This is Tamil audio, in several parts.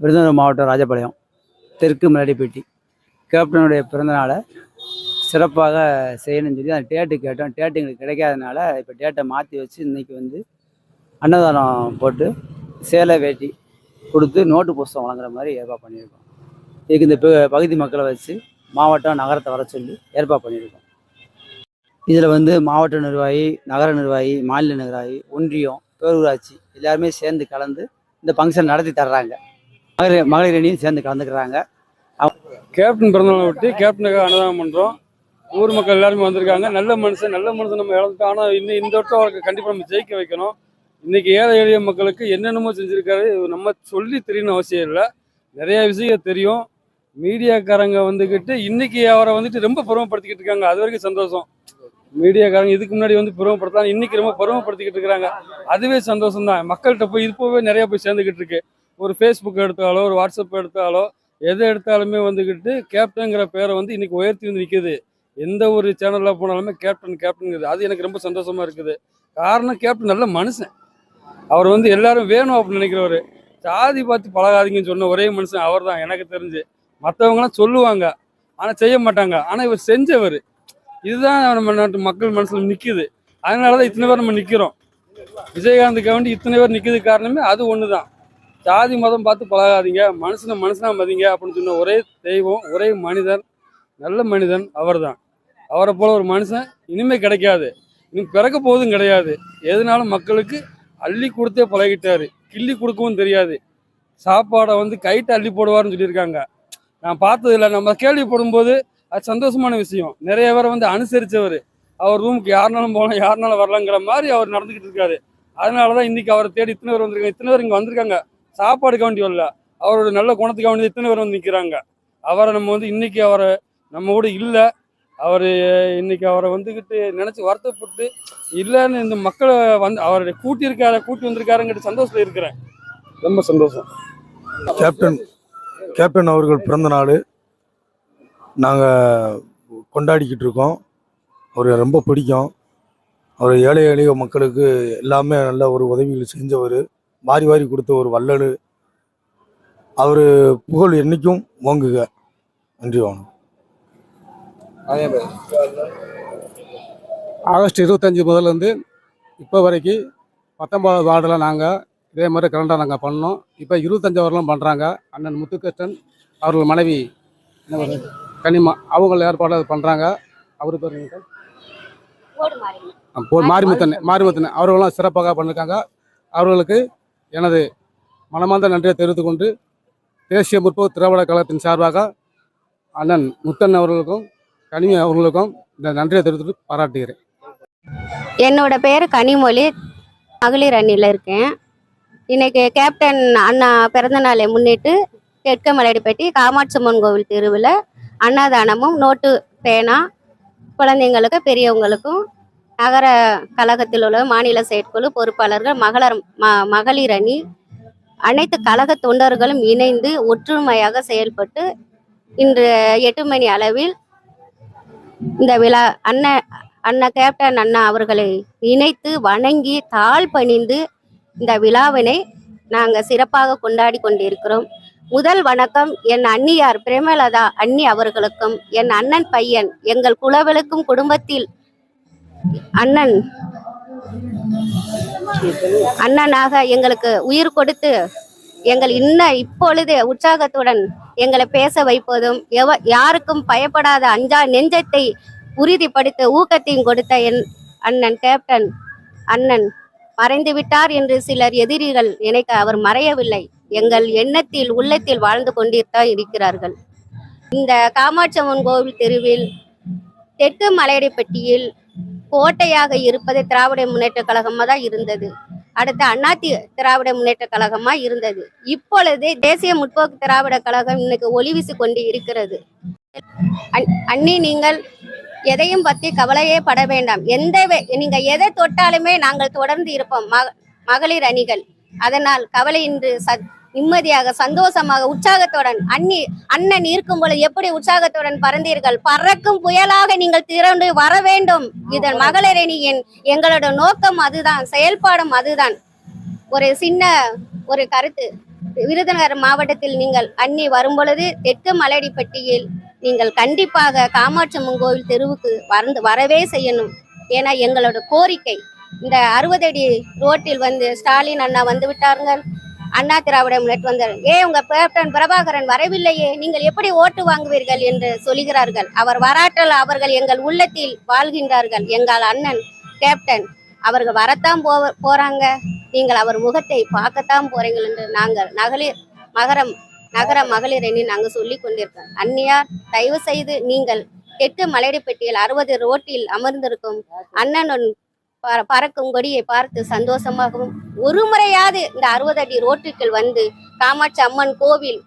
விருதுநகர் மாவட்டம் ராஜபாளையம் தெற்கு மலடிப்பட்டி கேப்டனுடைய பிறந்தநாளை சிறப்பாக செய்யணும்னு சொல்லி அந்த டேட்டு கேட்டோம். டேட்டு எங்களுக்கு கிடைக்காதனால இப்போ டேட்டை மாற்றி வச்சு இன்றைக்கி வந்து அன்னதானம் போட்டு சேலை வேட்டி கொடுத்து நோட்டு புஸ்தகம் வழங்குற மாதிரி ஏற்பாடு பண்ணியிருக்கோம். இதுக்கு இந்த பகுதி மக்களை வச்சு மாவட்டம் நகரத்தை வர சொல்லி ஏற்பாடு பண்ணியிருக்கோம். இதில் வந்து மாவட்ட நிர்வாகி நகர நிர்வாகி மாநில நிர்வாகி ஒன்றியம் பேரூராட்சி எல்லாருமே சேர்ந்து கலந்து இந்த ஃபங்க்ஷன் நடத்தி தர்றாங்க. மகளிர் மகளிர் அணியும் சேர்ந்து கலந்துக்கிறாங்க. கேப்டன் பிறந்தநாளை ஒட்டி கேப்டனுக்காக அன்னதானம் பண்ணுறோம் ஊர் மக்கள் எல்லாருமே வந்திருக்காங்க. நல்ல மனுஷன் நல்ல மனுஷன் நம்ம இழந்துட்டோம். ஆனால் இன்னும் இந்த வருஷம் அவருக்கு கண்டிப்பாக நம்ம ஜெயிக்க வைக்கணும். இன்னைக்கு ஏழை எளிய மக்களுக்கு என்னென்னமோ செஞ்சுருக்காரு. நம்ம சொல்லி தெரியணும் அவசியம் இல்லை. நிறைய விஷயம் தெரியும். மீடியாக்காரங்க வந்துக்கிட்டு இன்னைக்கு அவரை வந்துட்டு ரொம்ப பெருமைப்படுத்திக்கிட்டு இருக்காங்க. அது வரைக்கும் சந்தோஷம். மீடியாக்காரங்க இதுக்கு முன்னாடி வந்து பெருமைப்படுத்தலாம் இன்னைக்கு ரொம்ப பெருமைப்படுத்திக்கிட்டு இருக்காங்க அதுவே சந்தோஷம் தான் மக்கள்கிட்ட போய் இது போவே நிறைய போய் சேர்ந்துக்கிட்டு இருக்கு. ஒரு ஃபேஸ்புக் எடுத்தாலோ ஒரு வாட்ஸ்அப் எடுத்தாலோ எதை எடுத்தாலுமே வந்துக்கிட்டு கேப்டனுங்கிற பேரை வந்து இன்றைக்கி உயர்த்தி வந்து நிற்குது எந்த ஒரு சேனலில் போனாலுமே கேப்டன் கேப்டனுங்கிறது. அது எனக்கு ரொம்ப சந்தோஷமாக இருக்குது. காரணம் கேப்டன் நல்ல மனுஷன். அவர் வந்து எல்லாரும் வேணும் அப்படின்னு நினைக்கிறவர். ஜாதி பார்த்து பழகாதீங்கன்னு சொன்ன ஒரே மனுஷன் அவர் தான் எனக்கு தெரிஞ்சு. மற்றவங்களாம் சொல்லுவாங்க. ஆனால் செய்ய மாட்டாங்க. ஆனால் இவர் செஞ்சவர். இதுதான் நம்ம நாட்டு மக்கள் மனசில் நிற்கிது அதனால தான் இத்தனை பேர் நம்ம நிற்கிறோம் விஜயகாந்துக்கு வேண்டி இத்தனை பேர் நிற்கிறது காரணமே அது ஒன்று தான் ஜாதி மதம் பார்த்து பழகாதீங்க. மனுஷனை மனுஷனா மதிங்க அப்படின்னு சொன்ன ஒரே தெய்வம் ஒரே மனிதன் நல்ல மனிதன் அவர் தான் அவரை போல ஒரு மனுஷன் இனிமே கிடைக்காது. இனி பிறக்க போவதும் கிடையாது. எதுனாலும் மக்களுக்கு அள்ளி கொடுத்தே பழகிட்டாரு. கிள்ளி கொடுக்கவும் தெரியாது. சாப்பாடை வந்து கைட்டு அள்ளி போடுவார்னு சொல்லியிருக்காங்க. நான் பார்த்தது இல்லை நம்ம கேள்விப்படும் போது அது சந்தோஷமான விஷயம். நிறைய பேரை வந்து அனுசரித்தவர் அவர் ரூமுக்கு யாருனாலும் போகலாம் யாருனாலும் வரலாங்கிற மாதிரி அவர் நடந்துக்கிட்டு இருக்காரு. அதனால தான் இன்றைக்கி அவரை தேடி இத்தனை பேர் வந்திருக்காங்க. இத்தனை பேர் இங்கே வந்திருக்காங்க. சாப்பாடுக்கு வேண்டி வரல அவரோட நல்ல குணத்துக்கு வேண்டி இத்தனை பேர் வந்து நிற்கிறாங்க அவரை நம்ம வந்து இன்னைக்கு அவரை நம்ம கூட இல்லை. அவர் இன்னைக்கு அவரை வந்துக்கிட்டு நினச்சி வருத்தப்பட்டு இல்லைன்னு இந்த மக்களை வந்து அவரை கூட்டியிருக்காரு கூட்டி வந்திருக்காருங்கிட்ட சந்தோஷத்தில் இருக்கிறேன். ரொம்ப சந்தோஷம். கேப்டன் கேப்டன் அவர்கள் பிறந்த நாள் நாங்கள் கொண்டாடிக்கிட்டு இருக்கோம். அவரை ரொம்ப பிடிக்கும். அவர் ஏழை எளிய மக்களுக்கு எல்லாமே நல்ல ஒரு உதவிகள் செஞ்சவர். வாரி வாரி கொடுத்த ஒரு வள்ளல். அவர் புகழ் என்றைக்கும் ஓங்குக. நன்றி வணக்கம். ஆகஸ்ட் இருபத்தஞ்சி முதல்லேருந்து இப்போ வரைக்கும் பத்தொம்பதாவது வார்டில் நாங்கள் இதே மாதிரி கலண்டாக நாங்கள் பண்ணோம். இப்போ இருபத்தஞ்சி வரலாம் பண்ணுறாங்க அண்ணன் முத்துகிருஷ்ணன் அவர்கள் மனைவி என்ன? கனிமா அவங்க ஏற்பாடு பண்ணுறாங்க அவர் பேர் மாரிமுத்தன் மாரிமுத்தன் அவர்களெலாம் சிறப்பாக பண்ணியிருக்காங்க அவர்களுக்கு எனது மனமார்ந்த நன்றியை தெரிவித்துக் கொண்டு தேசிய முற்போக்கு திராவிட கழகத்தின் சார்பாக அண்ணன் முத்தன் அவர்களுக்கும் கனிமி அவர்களுக்கும் இந்த நன்றியை தெரிவித்துட்டு பாராட்டுகிறேன். என்னோட பேர் கனிமொழி. மகளிர் அணியில் இருக்கேன். இன்னைக்கு கேப்டன் அண்ணா பிறந்த நாளை முன்னிட்டு தெற்கு மலையடிப்பட்டி காமாட்சியம்மன் கோவில் தெருவில் அன்னதானமும் நோட்டு பேனா குழந்தைங்களுக்கு பெரியவங்களுக்கும் நகர கழகத்தில் உள்ள மாநில செயற்குழு பொறுப்பாளர்கள் மகளர் ம மகளிர் அணி அனைத்து கழக தொண்டர்களும் இணைந்து ஒற்றுமையாக செயல்பட்டு இன்று எட்டு மணி அளவில் இந்த விழா அண்ணன் அண்ணா கேப்டன் அண்ணா அவர்களை இணைத்து வணங்கி தாழ் பணிந்து இந்த விழாவினை நாங்கள் சிறப்பாக கொண்டாடி கொண்டிருக்கிறோம். முதல் வணக்கம் என் அண்ணியார் பிரேமலதா அண்ணி அவர்களுக்கும் என் அண்ணன் பையன் எங்கள் குலவலுக்கும் குடும்பத்தில் அண்ணன். அண்ணனாக எங்களுக்கு உயிர் கொடுத்து எங்கள் இன்ன இப்பொழுது உற்சாகத்துடன் எங்களை பேச வைப்பதும் எவ யாருக்கும் பயப்படாத அஞ்சா நெஞ்சத்தை உறுதிப்படுத்த ஊக்கத்தையும் கொடுத்த என் அண்ணன் கேப்டன் அண்ணன் மறைந்து விட்டார் என்று சிலர் எதிரிகள் நினைக்க அவர் மறையவில்லை. எங்கள் எண்ணத்தில் உள்ளத்தில் வாழ்ந்து கொண்டிருத்தான் இருக்கிறார்கள். இந்த காமாட்சம்மன் கோவில் தெருவில் தெற்கு மலையடிப்பட்டியில் கோட்டையாக இருப்பது திராவிட முன்னேற்ற கழகமாக தான் இருந்தது. அடுத்து அண்ணாத்தி திராவிட முன்னேற்ற கழகமா இருந்தது. இப்பொழுது தேசிய முற்போக்கு திராவிட கழகம் இன்னைக்கு ஒளிவீசி கொண்டு இருக்கிறது. அண்ணி நீங்கள் எதையும் பத்தி கவலையே பட வேண்டாம். எந்த நீங்க எதை தொட்டாலுமே நாங்கள் தொடர்ந்து இருப்போம். மக- மகளிர் அணிகள். அதனால் கவலையின்றி ச நிம்மதியாக சந்தோஷமாக உற்சாகத்துடன் அண்ணி அண்ணன் இருக்கும் பொழுது எப்படி உற்சாகத்துடன் பறந்தீர்கள்? பறக்கும் புயலாக நீங்கள் திரண்டு வர வேண்டும். இதன் மகளிர் அணியின் எங்களோட நோக்கம் அதுதான் செயல்பாடும் அதுதான். ஒரு சின்ன ஒரு கருத்து. விருதுநகர் மாவட்டத்தில் நீங்கள் அன்னி வரும்பொழுது தெற்கு மலடிப்பட்டியில் நீங்கள் கண்டிப்பாக காமாட்சி அம்மன் கோவில் தெருவுக்கு வந்து வரவே செய்யணும். ஏன்னா எங்களோட கோரிக்கை. இந்த அறுபது அடி ரோட்டில் வந்து ஸ்டாலின் அண்ணா வந்து விட்டார்கள் அண்ணா திராவிட முன்னேற்ற வந்தார். ஏ உங்க கேப்டன் பிரபாகரன் வரவில்லையே. நீங்கள் எப்படி ஓட்டு வாங்குவீர்கள் என்று சொல்லுகிறார்கள். அவர் வராட்டல் அவர்கள் எங்கள் உள்ளத்தில் வாழ்கின்றார்கள். எங்கள் அண்ணன் கேப்டன் அவர்கள் வரத்தான் போ போறாங்க. நீங்கள் அவர் முகத்தை பார்க்கத்தான் போறீங்கள் என்று நாங்கள் நகலிர் மகரம் நகர மகளிர் எண்ணி நாங்கள் சொல்லி கொண்டிருக்கோம் அன்னியார் தயவு செய்து நீங்கள் தெற்கு மலையடிப்பட்டியில் அறுபது ரோட்டில் அமர்ந்திருக்கும் அண்ணனுடன் பறக்கும் கொடியை பார்த்து சந்தோஷமாகவும் ஒரு முறையாவது இந்த அறுபது அடி ரோட்டுக்குள் வந்து காமாட்சி அம்மன் கோவில்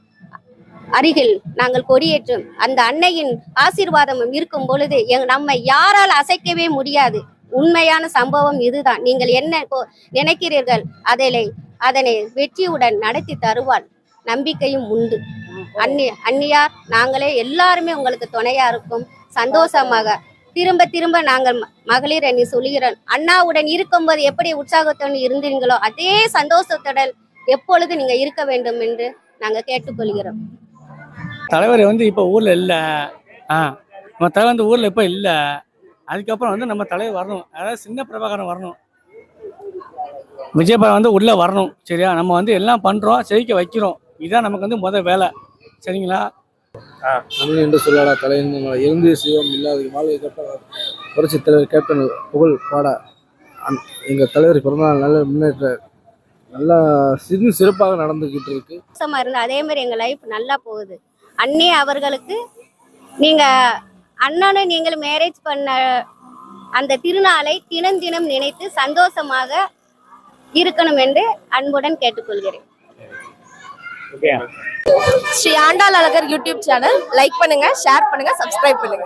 அருகில் நாங்கள் கொடியேற்றும். அந்த அன்னையின் ஆசீர்வாதமும் இருக்கும் பொழுது நம்மை யாரால் அசைக்கவே முடியாது. உண்மையான சம்பவம் இதுதான். நீங்கள் என்ன நினைக்கிறீர்கள்? அதனை அதனை வெற்றியுடன் நடத்தி தருவாள். நம்பிக்கையும் உண்டு. அன்னி அந்நியார் நாங்களே எல்லாருமே உங்களுக்கு துணையா இருக்கும். சந்தோஷமாக திரும்ப திரும்ப நாங்கள் மகளிர் அணி சொல்கிறோம் அண்ணாவுடன் இருக்கும்போது எப்படி உற்சாகத்துடன் இருந்தீங்களோ அதே சந்தோஷத்துடன் எப்பொழுது நீங்க இருக்க வேண்டும் என்று நாங்க கேட்டுக்கொள்கிறோம். தலைவர் வந்து இப்போ ஊரில் இல்லை. ஆ நம்ம தலைவர் வந்து ஊரில் இப்போ இல்லை. அதுக்கப்புறம் வந்து நம்ம தலைவர் வரணும். அதாவது சின்ன பிரபாகரன் வரணும். விஜயபாய் வந்து உள்ளே வரணும். சரியா? நம்ம வந்து எல்லாம் பண்ணுறோம் செழிக்க வைக்கிறோம். இதுதான் நமக்கு வந்து முதல் வேலை. சரிங்களா? தமிழ் என்று சொல்லடா தலைவர் இருந்து சிவம் இல்லாத வாழ்க்கை கேப்டன் புரட்சி தலைவர் கேப்டன் புகழ் பாட. அந்- எங்கள் தலைவர் பிறந்தநாள் நல்ல முன்னேற்ற நல்லா சிறு சிறப்பாக நடந்துக்கிட்டு இருக்கு. சந்தோஷமா இருந்து அதே மாதிரி எங்கள் லைஃப் நல்லா போகுது. அண்ணே அவர்களுக்கு நீங்கள் அண்ணனை நீங்கள் மேரேஜ் பண்ண அந்த திருநாளை தினம் தினம் நினைத்து சந்தோஷமாக இருக்கணும் என்று அன்புடன் கேட்டுக்கொள்கிறேன். Shri Andal Azhagar YouTube channel. Like பண்ணுங்க ஷேர் பண்ணுங்க சப்ஸ்கிரைப் பண்ணுங்க.